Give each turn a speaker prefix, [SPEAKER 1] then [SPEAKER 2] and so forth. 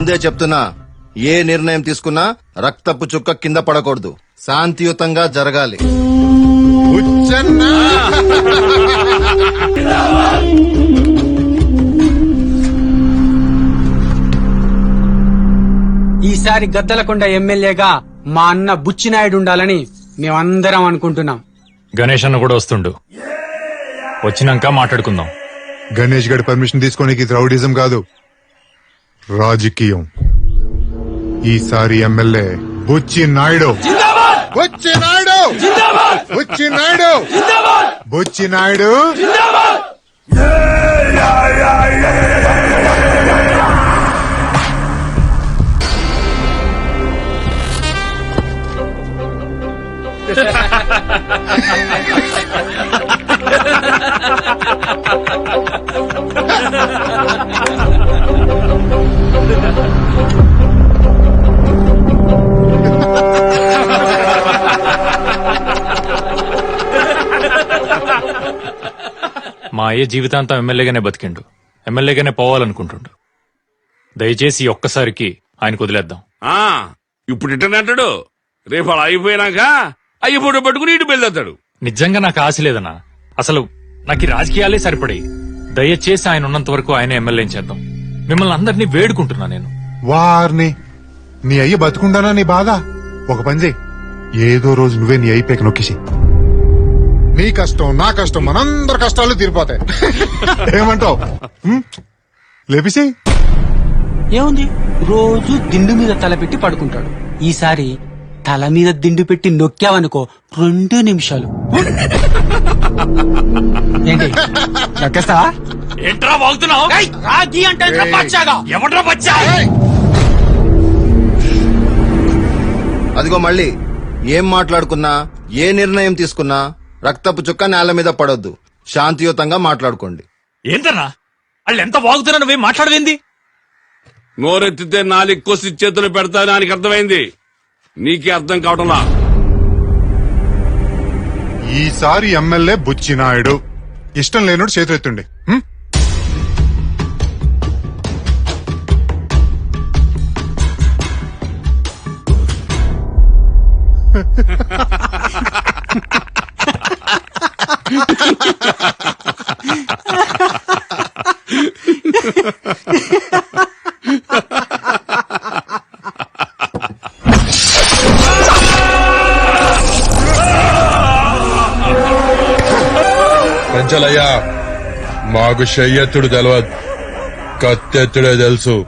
[SPEAKER 1] ముందే చెప్తున్నా ఏ నిర్ణయం తీసుకున్నా రక్తపు చుక్క కింద పడకూడదు. శాంతియుతంగా జరగాలి.
[SPEAKER 2] ఉచ్చన్నా!
[SPEAKER 3] ఈసారి గద్దలకొండ ఎమ్మెల్యేగా మా అన్న బుచ్చినాయుడు ఉండాలని మేమందరం అనుకుంటున్నాం.
[SPEAKER 4] గణేష్ అన్న కూడా వస్తుండు. వచ్చినాక మాట్లాడుకుందాం.
[SPEAKER 2] గణేష్ గడి పర్మిషన్ తీసుకోనికి రౌడిజం కాదు. రాజకీయం ఈసారి ఎమ్మెల్యే బుచ్చి నాయుడు బుచ్చి నాయుడు బుచ్చి నాయుడు బుచ్చి నాయుడు
[SPEAKER 4] మా అయ్య జీవితాంతం ఎమ్మెల్యేగానే బతికిండు. ఎమ్మెల్యేగానే పోవాలనుకుంటుండు. దయచేసి ఒక్కసారికి ఆయనకు వదిలేద్దాం.
[SPEAKER 5] ఆ ఇప్పుడు ఇట్టని అంటాడు. రేపు అలా అయిపోయినాక అయ్యి ఫోటో పట్టుకుని ఇటు బయలుదేస్తాడు
[SPEAKER 4] నిజంగా నాకు ఆశ లేదన్నా. అసలు నాకు ఈ రాజకీయాలే సరిపడాయి. దయచేసి ఆయన ఉన్నంత వరకు ఆయన ఎమ్మెల్యే చేద్దాం. మిమ్మల్ని అందరినీ వేడుకుంటున్నా నేను.
[SPEAKER 2] వారిని నీ అయ్య బతుకుండానా నీ బాధ? ఒక పని చేయి. ఏదో రోజు నువ్వే నీ అయిపోయాక నొక్కేసి. నీ కష్టం నా కష్టం మనందరి కష్టాలు తీరిపోతాయి. ఏమంటావు? లేపిసి.
[SPEAKER 3] ఏముంది? రోజు దిండు మీద తల పెట్టి పడుకుంటాడు. ఈసారి తల మీద దిండు పెట్టి నొక్కావనుకో రెండు నిమిషాలు. ఏంటి? నొక్కేస్తావా?
[SPEAKER 4] ఏంట్రా బాగుతున్నావు
[SPEAKER 3] రాగి అంటే
[SPEAKER 4] ఎవడ్రా బచ్చా
[SPEAKER 1] అదిగో మళ్ళీ. ఏం మాట్లాడుకున్నా ఏ నిర్ణయం తీసుకున్నా రక్తపు చుక్క నేల మీద పడొద్దు. శాంతియుతంగా మాట్లాడుకోండి.
[SPEAKER 4] ఏంటన్నా వాళ్ళు ఎంత బాగుతున్నా నువ్వేం మాట్లాడవేంది?
[SPEAKER 5] నోరెత్తితే నాలుగు కోసి చేతులు పెడతా దానికి అర్థమైంది. నీకే అర్థం కావటంలా?
[SPEAKER 2] ఈసారి ఎమ్మెల్యే బుచ్చి నాయుడు ఇష్టం లేనోడు చేతులెత్తుండే. హ్మ్?
[SPEAKER 6] పెంచలయ్యా. మాకు శయ్యత్తుడు తెలియదు కత్తెత్తుడే తెలుసు.